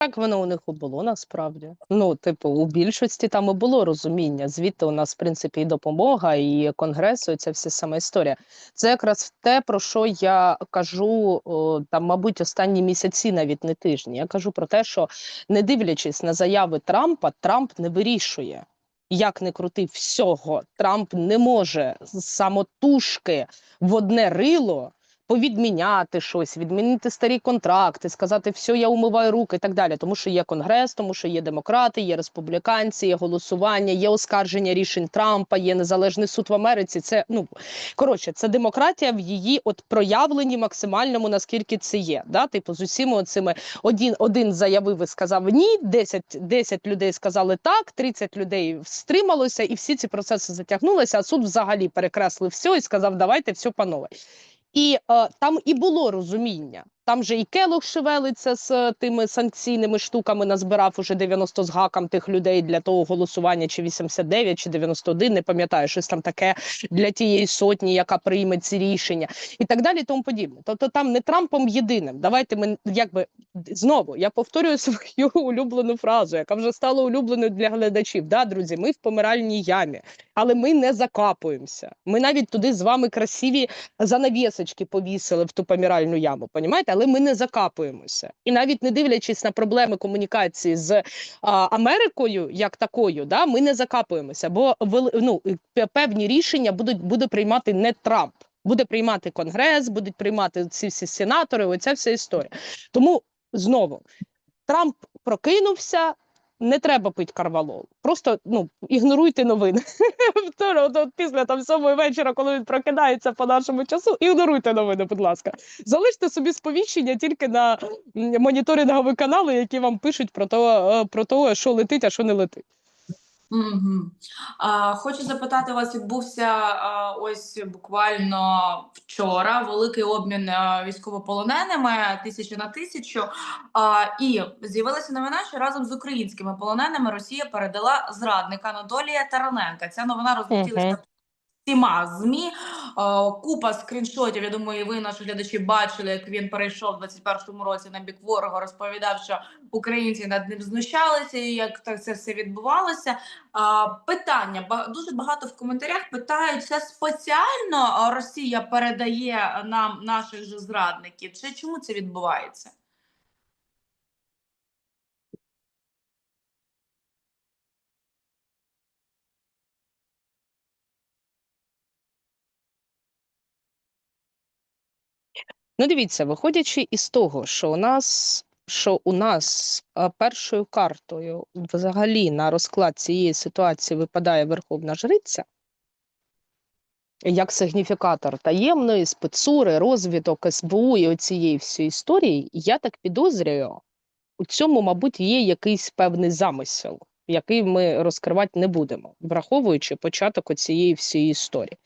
Так воно у них і було насправді. Ну, типу, у більшості там і було розуміння. Звідти у нас, в принципі, і допомога, і конгресу, і ця вся сама історія. Це якраз те, про що я кажу там, мабуть, останні місяці, навіть не тижні. Я кажу про те, що не дивлячись на заяви Трампа, Трамп не вирішує. Як не крути всього, Трамп не може самотужки в одне рило повідміняти щось, відмінити старі контракти, сказати, все, я умиваю руки і так далі. Тому що є конгрес, тому що є демократи, є республіканці, є голосування, є оскарження рішень Трампа, є незалежний суд в Америці. Це ну коротше, це демократія в її от проявленні максимальному, наскільки це є. Да? Типу, з усіма цими один, один заявив і сказав ні, 10, 10 людей сказали так, 30 людей стрималося, і всі ці процеси затягнулися. А суд взагалі перекреслив все і сказав, давайте все панове. І е, там і було розуміння. Там же і Келох шевелиться з е, тими санкційними штуками, назбирав уже 90 з гаком тих людей для того голосування, чи 89, чи 91, не пам'ятаю, щось там таке для тієї сотні, яка прийме ці рішення, і так далі, тому подібне. Тобто там не Трампом єдиним. Давайте ми якби знову я повторюю свою улюблену фразу, яка вже стала улюбленою для глядачів. Да, друзі, ми в помиральній ямі, але ми не закапуємося. Ми навіть туди з вами красиві занавісочки повісили в ту помиральну яму. Понімаєте? Але ми не закапуємося, і навіть не дивлячись на проблеми комунікації з а, Америкою, як такою, да, ми не закапуємося, бо ну, певні рішення будуть буде приймати не Трамп. Буде приймати конгрес, будуть приймати ці всі сенатори. Оця вся історія. Тому знову Трамп прокинувся. Не треба пити карвалол. Просто ну ігноруйте новини. Після там сьомої вечора, коли він прокидається по нашому часу, ігноруйте новини, будь ласка. Залиште собі сповіщення тільки на моніторингові канали, які вам пишуть про те, про те, що летить, а що не летить. Угу. А, хочу запитати вас, відбувся а, ось буквально вчора великий обмін а, військовополоненими тисяча на тисячу. А, і з'явилася новина, що разом з українськими полоненими Росія передала зрадника Анатолія Тараненка. Ця новина розлетілася. Всіма змі. Е, Купа скріншотів. Я думаю, ви наші глядачі бачили, як він перейшов у 21-му році на бік ворога. Розповідав, що українці над ним знущалися, і як так це все відбувалося. Питання ба- дуже багато в коментарях питають: це спеціально Росія передає нам наших же зрадників? Чи чому це відбувається? Ну, дивіться, виходячи із того, що у нас, що у нас першою картою взагалі на розклад цієї ситуації випадає Верховна Жриця, як сигніфікатор таємної спецури, розвідок СБУ і оцієї всієї історії, я так підозрюю, у цьому, мабуть, є якийсь певний замисел, який ми розкривати не будемо, враховуючи початок цієї всієї історії.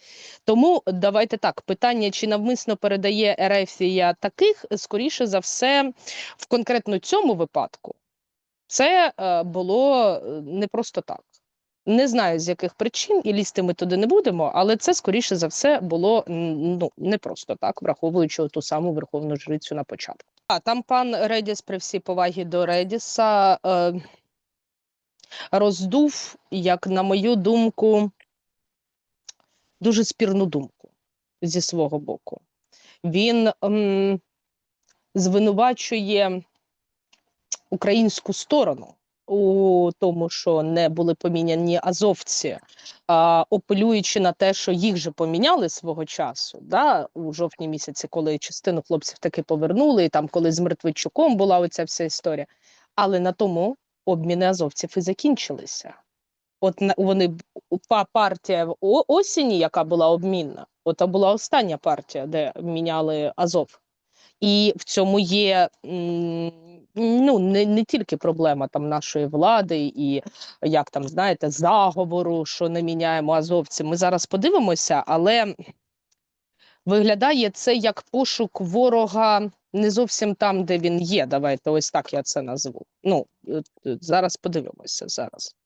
Тому давайте так: питання, чи навмисно передає Ерефія таких, скоріше за все, в конкретно цьому випадку, це е, було е, не просто так. Не знаю з яких причин, і лізти ми туди не будемо, але це скоріше за все було ну не просто так, враховуючи ту саму верховну жрицю на початку. А там пан Редіс, при всій повагі до Редіса, е, роздув, як на мою думку, дуже спірну думку зі свого боку. Він ем, звинувачує українську сторону у тому, що не були поміняні азовці, а, апелюючи на те, що їх же поміняли свого часу, да, у жовтні місяці, коли частину хлопців таки повернули, і там, коли з Мертвичуком була оця вся історія. Але на тому обміни азовців і закінчилися. От вони партія осені, яка була обмінна, от була остання партія, де міняли Азов. І в цьому є ну, не, не тільки проблема там нашої влади і як там знаєте, заговору, що не міняємо азовці. Ми зараз подивимося, але виглядає це як пошук ворога не зовсім там, де він є. Давайте ось так я це назву. Ну е, е, зараз подивимося зараз.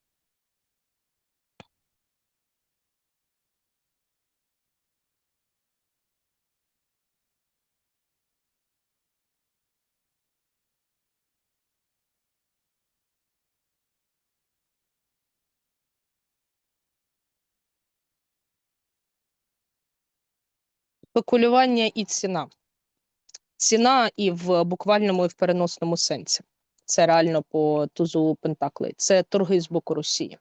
Спекулювання і ціна. Ціна і в буквальному, і в переносному сенсі. Це реально по тузу Пентаклей. Це торги з боку Росії.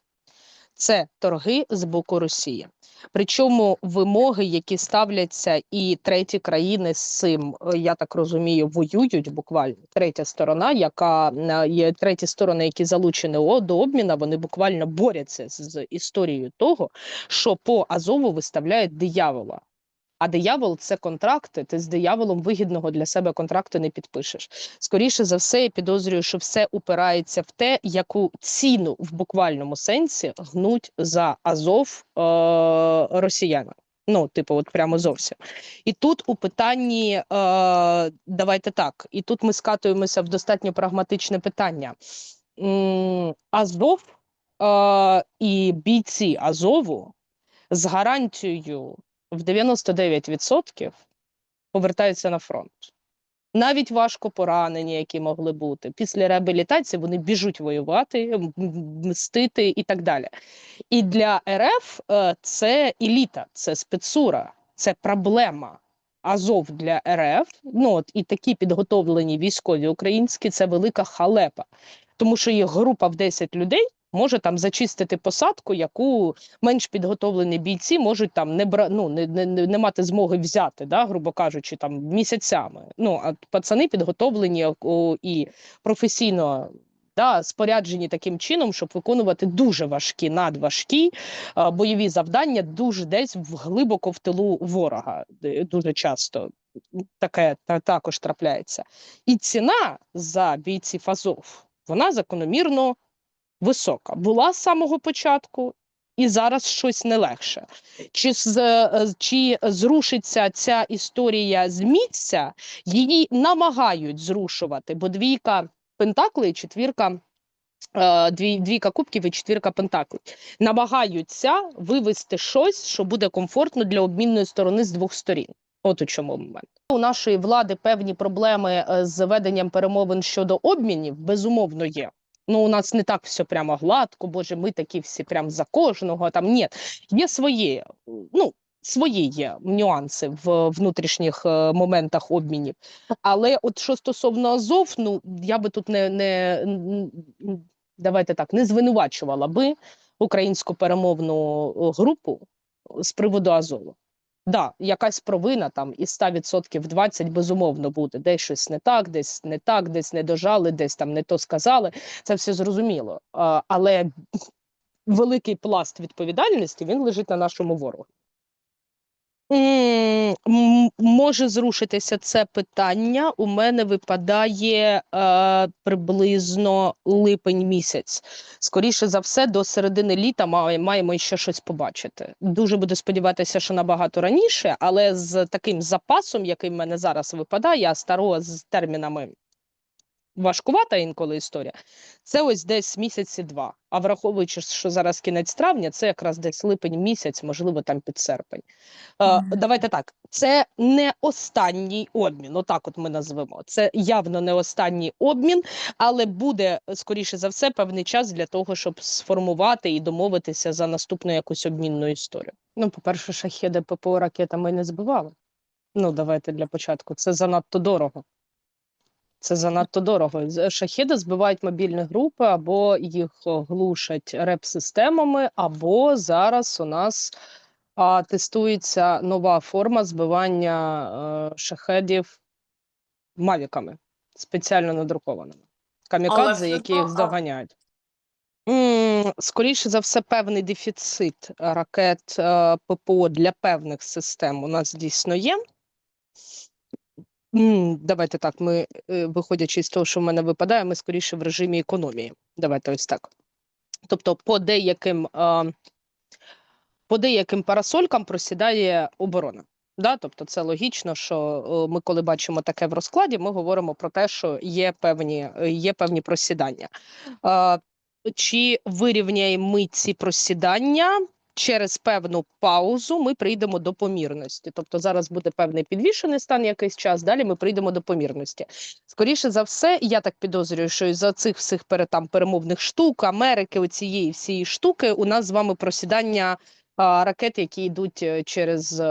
Це торги з боку Росії. Причому вимоги, які ставляться, і треті країни з цим, е, я так розумію, воюють буквально. Третя сторона, яка е, є треті сторони, які залучені до обміна, вони буквально борються з історією того, що по Азову виставляють диявола. А диявол це контракти. Ти з дияволом вигідного для себе контракту не підпишеш. Скоріше за все, я підозрюю, що все упирається в те, яку ціну в буквальному сенсі гнуть за Азов е- росіяни. Ну, типу, от прямо зовсім. І тут у питанні, е, давайте так, і тут ми скатуємося в достатньо прагматичне питання. М, Азов е, і бійці Азову з гарантією в 99% повертаються на фронт. Навіть важко поранені, які могли бути. Після реабілітації вони біжуть воювати, мстити і так далі. І для РФ е, це еліта, це спецура, це проблема. Азов для РФ, ну от і такі підготовлені військові українські це велика халепа, тому що є група в 10 людей, може там зачистити посадку, яку менш підготовлені бійці можуть там не бра... ну, не, не, не мати змоги взяти, да, грубо кажучи, там місяцями. Ну а пацани підготовлені і професійно. Да, споряджені таким чином, щоб виконувати дуже важкі, надважкі бойові завдання, дуже десь в глибоко в тилу ворога. Дуже часто таке та, також трапляється. І ціна за бійців Азов, вона закономірно висока. Була з самого початку, і зараз щось не легше. Чи, з, е, чи зрушиться ця історія з місця, її намагають зрушувати, бо двійка пентаклей, четвірка. е, Дві, двійка кубків і четвірка пентаклей намагаються вивести щось, що буде комфортно для обмінної сторони з двох сторін. От у чому момент. У нашої влади певні проблеми е, з веденням перемовин щодо обмінів, безумовно, є. Ну, у нас не так все прямо гладко, боже, ми такі всі прям за кожного. Там ні, є свої, ну, свої є нюанси в внутрішніх е, моментах обмінів. Але от що стосовно Азов, ну я би тут не, не давайте так, не звинувачувала би українську перемовну е, групу з приводу Азову. Да, якась провина там із 100% 20 безумовно буде. Десь щось не так, десь не так, десь не дожали, десь там не то сказали. Це все зрозуміло. Але великий пласт відповідальності він лежить на нашому ворогу. Може зрушитися це питання. У мене випадає е, приблизно липень місяць. Скоріше за все, до середини літа маємо ще щось побачити. Дуже буду сподіватися, що набагато раніше, але з таким запасом, який в мене зараз випадає, а старого з термінами важкувата інколи історія. Це ось десь місяці два. А враховуючи, що зараз кінець травня, це якраз десь липень місяць, можливо, там під серпень. Е, давайте так. Це не останній обмін. Отак, от ми назвемо. Це явно не останній обмін, але буде скоріше за все певний час для того, щоб сформувати і домовитися за наступну якусь обмінну історію. Ну, по-перше, шахеди ППО ракетами не збивали. Ну, давайте для початку. Це занадто дорого. Це занадто дорого. З- Шахеди збивають мобільні групи, або їх глушать реп-системами, або зараз у нас а, тестується нова форма збивання е, шахедів мавіками, спеціально надрукованими. Камікадзе, які їх здоганяють. Скоріше за все, певний дефіцит ракет е, ППО для певних систем у нас дійсно є. Давайте так. Ми, е, виходячи з того, що в мене випадає, ми скоріше в режимі економії. Давайте ось так. Тобто, по деяким, по деяким парасолькам просідає оборона. Да? Тобто, це логічно, що е, ми, коли бачимо таке в розкладі, ми говоримо про те, що є певні, е, є певні просідання. Чи вирівняємо ми ці просідання? Через певну паузу ми прийдемо до помірності. Тобто зараз буде певний підвішений стан якийсь час, далі ми прийдемо до помірності. Скоріше за все, я так підозрюю, що із-за цих всіх перетам перемовних штук, Америки, оцієї всієї штуки, у нас з вами просідання ракети, які йдуть е, через е,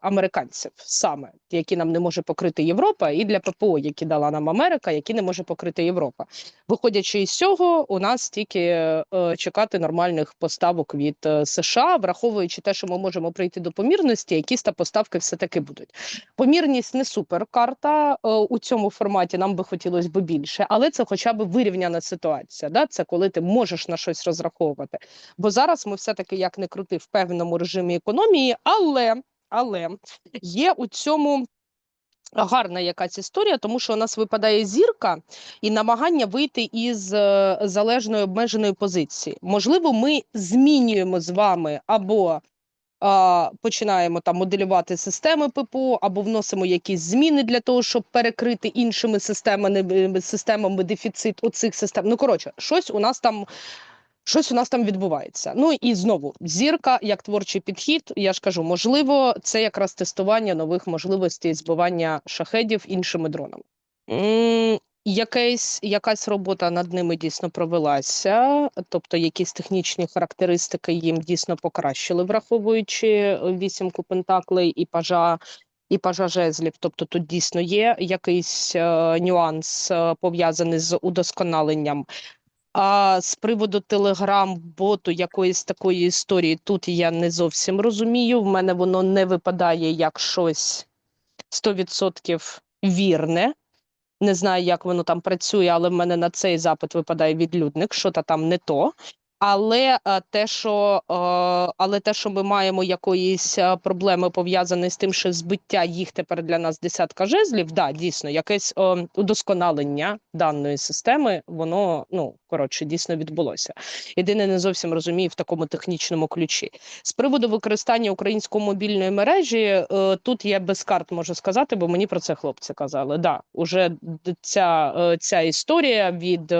американців, саме які нам не може покрити Європа, і для ППО, які дала нам Америка, які не може покрити Європа. Виходячи із цього, у нас тільки е, чекати нормальних поставок від США, враховуючи те, що ми можемо прийти до помірності, якісь та поставки все таки будуть. Помірність не суперкарта у цьому форматі. Нам би хотілося б більше, але це хоча б вирівняна ситуація. Да? Це коли ти можеш на щось розраховувати. Бо зараз ми все таки як не крути в певному режимі економії, але, але є у цьому. Гарна якась історія, тому що у нас випадає зірка і намагання вийти із е, залежної обмеженої позиції. Можливо, ми змінюємо з вами або а, починаємо там моделювати системи ППО, або вносимо якісь зміни для того, щоб перекрити іншими системами, системами дефіцит оцих систем. Ну коротше, щось у нас там. Щось у нас там відбувається. Ну і знову зірка як творчий підхід. Я ж кажу, можливо, це якраз тестування нових можливостей збивання шахедів іншими дронами. Якась, якась робота над ними дійсно провелася, тобто якісь технічні характеристики їм дійсно покращили, враховуючи е, вісімку пентаклей і пажа. І пажа жезлів, тобто тут дійсно є якийсь е, нюанс е, пов'язаний з удосконаленням. А з приводу телеграм-боту якоїсь такої історії тут я не зовсім розумію. В мене воно не випадає як щось 100% вірне. Не знаю, як воно там працює, але в мене на цей запит випадає відлюдник, що то там не то. Але е, те, що е, але те, що ми маємо якоїсь е, проблеми пов'язані з тим, що збиття їх тепер для нас десятка жезлів, да, дійсно, якесь е, удосконалення даної системи, воно ну коротше дійсно відбулося. Єдине, не зовсім розумію в такому технічному ключі. З приводу використання української мобільної мережі, тут я без карт можу сказати, бо мені про це хлопці казали. Да, уже ця, ця історія від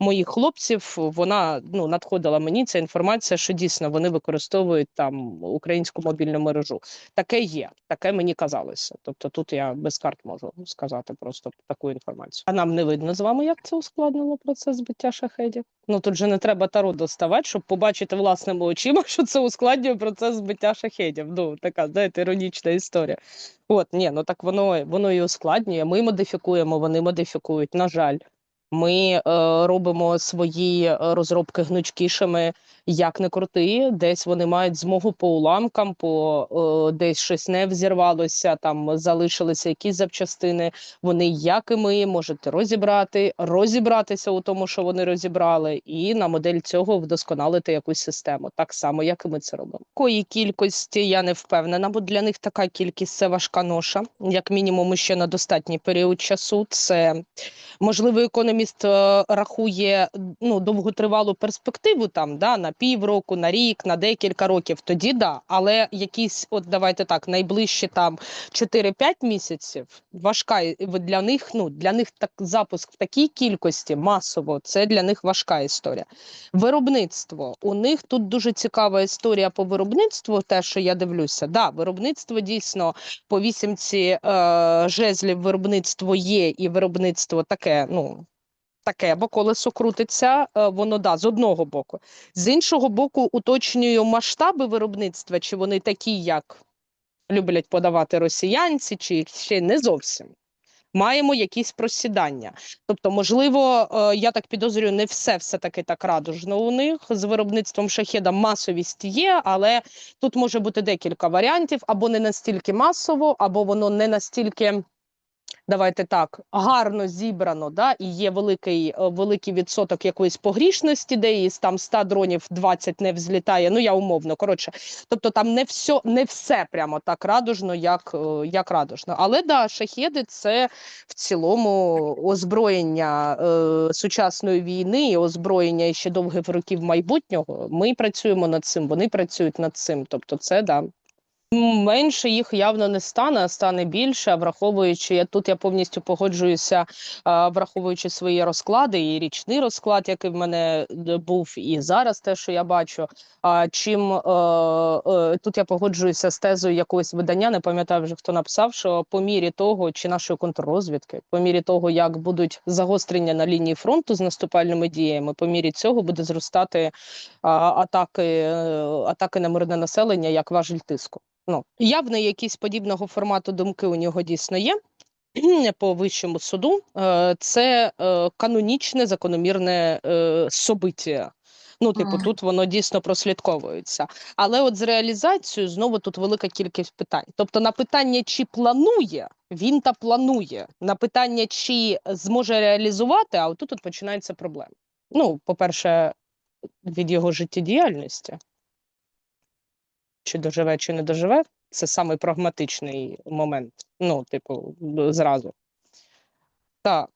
моїх хлопців, вона ну надходила мені ця інформація, що дійсно вони використовують там українську мобільну мережу. Таке є, таке мені казалося. Тобто тут я без карт можу сказати просто таку інформацію. А нам не видно з вами, як це ускладнило процес збиття шахедів. Ну тут же не треба таро доставати, щоб побачити власними очима, що це ускладнює процес збиття шахедів. Ну така знаєте, іронічна історія. От ні, ну так воно воно і ускладнює. Ми модифікуємо, вони модифікують. На жаль, ми е, робимо свої е, розробки гнучкішими, як не крути. Десь вони мають змогу по уламкам, по е, десь щось не взірвалося, там залишилися якісь запчастини. Вони, як і ми, можете розібрати, розібратися у тому, що вони розібрали, і на модель цього вдосконалити якусь систему, так само, як і ми це робимо. Такої кількості я не впевнена, бо для них така кількість це важка ноша, як мінімум, ще на достатній період часу. Це можливо, економіст е, рахує ну довготривалу перспективу там да на півроку, на рік, на декілька років. Тоді да, але якісь, от давайте так, найближчі там 4-5 місяців важка для них. Ну для них так запуск в такій кількості масово. Це для них важка історія. Виробництво у них тут дуже цікава історія по виробництву. Те, що я дивлюся, да, виробництво дійсно по вісімці е, жезлів виробництво є, і виробництво таке, ну. Таке, бо колесо крутиться, е, воно да, з одного боку. З іншого боку, уточнюю масштаби виробництва, чи вони такі, як люблять подавати росіянці, чи ще не зовсім. Маємо якісь просідання. Тобто, можливо, е, я так підозрюю, не все все таки так радужно у них з виробництвом шахеда масовість є, але тут може бути декілька варіантів, або не настільки масово, або воно не настільки. Давайте так гарно зібрано, да, і є великий, е, великий відсоток якоїсь погрішності, де із там 100 дронів 20 не взлітає. Ну я умовно. Коротше, тобто там не все, не все прямо так радужно, як, е, як радужно. Але да, шахеди це в цілому озброєння е, сучасної війни, і озброєння ще довгих років майбутнього. Ми працюємо над цим, вони працюють над цим. Тобто, це да. Менше їх явно не стане, а стане більше. Враховуючи, я тут я повністю погоджуюся, враховуючи свої розклади, і річний розклад, який в мене був, і зараз те, що я бачу. А чим е, е, тут я погоджуюся з тезою якогось видання, не пам'ятаю вже хто написав, що по мірі того, чи нашої контррозвідки, по мірі того, як будуть загострення на лінії фронту з наступальними діями, по мірі цього буде зростати атаки, е, атаки на мирне населення як важіль тиску. Ну, явно якісь подібного формату думки у нього дійсно є по вищому суду. Е, Це е, канонічне закономірне е, собиття. Ну, типу, тут воно дійсно прослідковується. Але от з реалізацією знову тут велика кількість питань. Тобто, на питання, чи планує, він та планує. На питання, чи зможе реалізувати, а отут от починається проблема. Ну, по-перше, від його життєдіяльності чи доживе, чи не доживе, це самий прагматичний момент. Ну, типу, зразу. Так.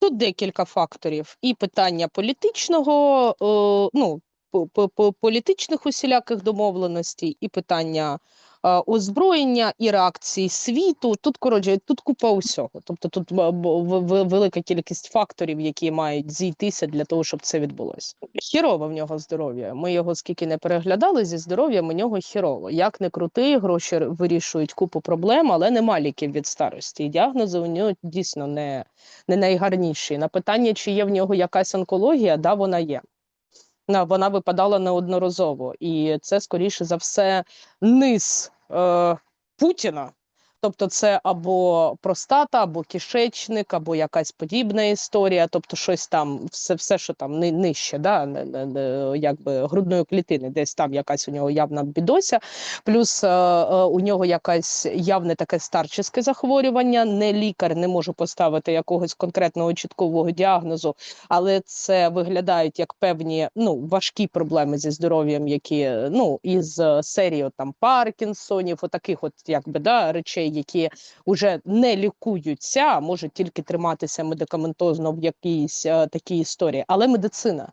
Тут декілька факторів. І питання політичного, е, ну, по- по- по- політичних усіляких домовленостей, і питання озброєння, і реакції світу. Тут, коротше, тут купа усього. Тобто тут в- велика кількість факторів, які мають зійтися для того, щоб це відбулося. Хірове в нього здоров'я. Ми його скільки не переглядали зі здоров'ям, у нього хірово. Як не крути, гроші вирішують купу проблем, але нема ліків від старості. І діагнози у нього дійсно не не найгарніші. На питання, чи є в нього якась онкологія, да, вона є. На, вона випадала неодноразово. І це, скоріше за все, низ е, Путіна. Тобто, це або простата, або кишечник, або якась подібна історія, тобто щось там, все, все що там нижче, да, якби грудної клітини, десь там якась у нього явна бідося, плюс е, е, у нього якась явне таке старческе захворювання. Не лікар не може поставити якогось конкретного чіткового діагнозу, але це виглядають як певні ну важкі проблеми зі здоров'ям, які ну із е, серії от, там Паркінсонів, отаких, от якби да речей, які вже не лікуються, а можуть тільки триматися медикаментозно в якійсь е, такій історії. Але медицина.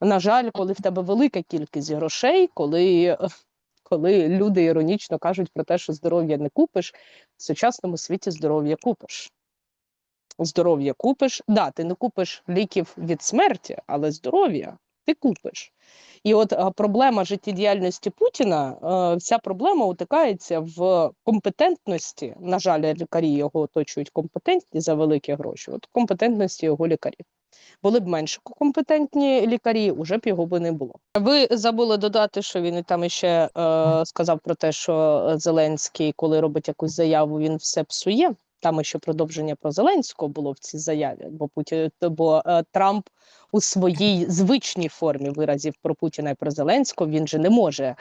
На жаль, коли в тебе велика кількість грошей, коли, коли люди іронічно кажуть про те, що здоров'я не купиш, в сучасному світі здоров'я купиш. Здоров'я купиш. Да, ти не купиш ліків від смерті, але здоров'я ти купиш. І от проблема життєдіяльності Путіна, вся проблема утикається в компетентності. На жаль, лікарі його оточують компетентні за великі гроші. От компетентності його лікарів. Були б менш компетентні лікарі, уже б його би не було. Ви забули додати, що він там іще е, сказав про те, що Зеленський, коли робить якусь заяву, він все псує. Там ще продовження про Зеленського було в цій заяві, бо Путін, бо е, Трамп у своїй звичній формі виразів про Путіна і про Зеленського він же не може е,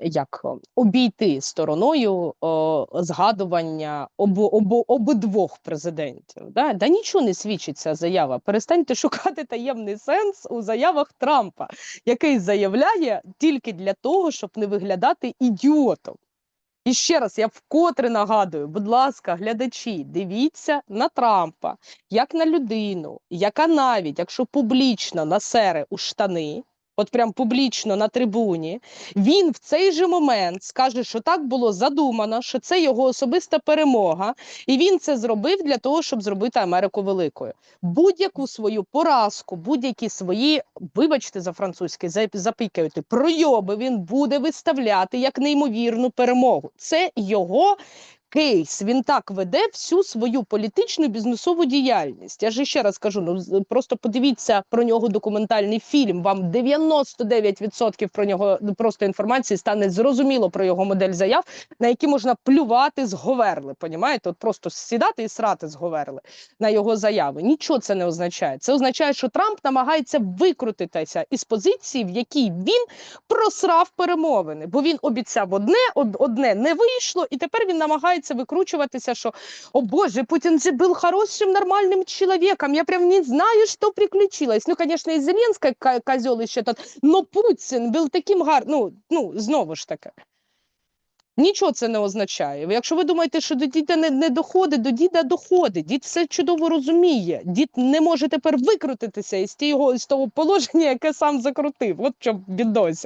як е, обійти стороною е, згадування обо, обо, обидвох президентів. Да? да нічого не свідчить ця заява. Перестаньте шукати таємний сенс у заявах Трампа, який заявляє тільки для того, щоб не виглядати ідіотом. І ще раз я вкотре нагадую, будь ласка, глядачі, дивіться на Трампа як на людину, яка навіть якщо публічно насере у штани, от прям публічно на трибуні, він в цей же момент скаже, що так було задумано, що це його особиста перемога, і він це зробив для того, щоб зробити Америку великою. Будь-яку свою поразку, будь-які свої, вибачте за французький, за- запікають пройоби, він буде виставляти як неймовірну перемогу. Це його кейс. Він так веде всю свою політичну бізнесову діяльність. Я ж ще раз кажу: ну просто подивіться про нього документальний фільм. Вам 99% про нього ну, просто інформації стане зрозуміло про його модель заяв, на які можна плювати з говерли. Понімаєте? От просто сідати і срати з говерли на його заяви. Нічого це не означає. Це означає, що Трамп намагається викрутитися із позиції, в якій він просрав перемовини, бо він обіцяв одне, одне не вийшло, і тепер він намагається викручуватися, що о Боже, Путін же був хорошим, нормальним чоловіком. Я прям не знаю, що приключилось. Ну, звісно, і Зеленський ка- козьол ще тот, но Путін був таким гарним. Ну, ну, знову ж таки. Нічого це не означає. Якщо ви думаєте, що до діда не, не доходить, до діда доходить. Дід все чудово розуміє. Дід не може тепер викрутитися із, тієго, з того положення, яке сам закрутив. От що бідося.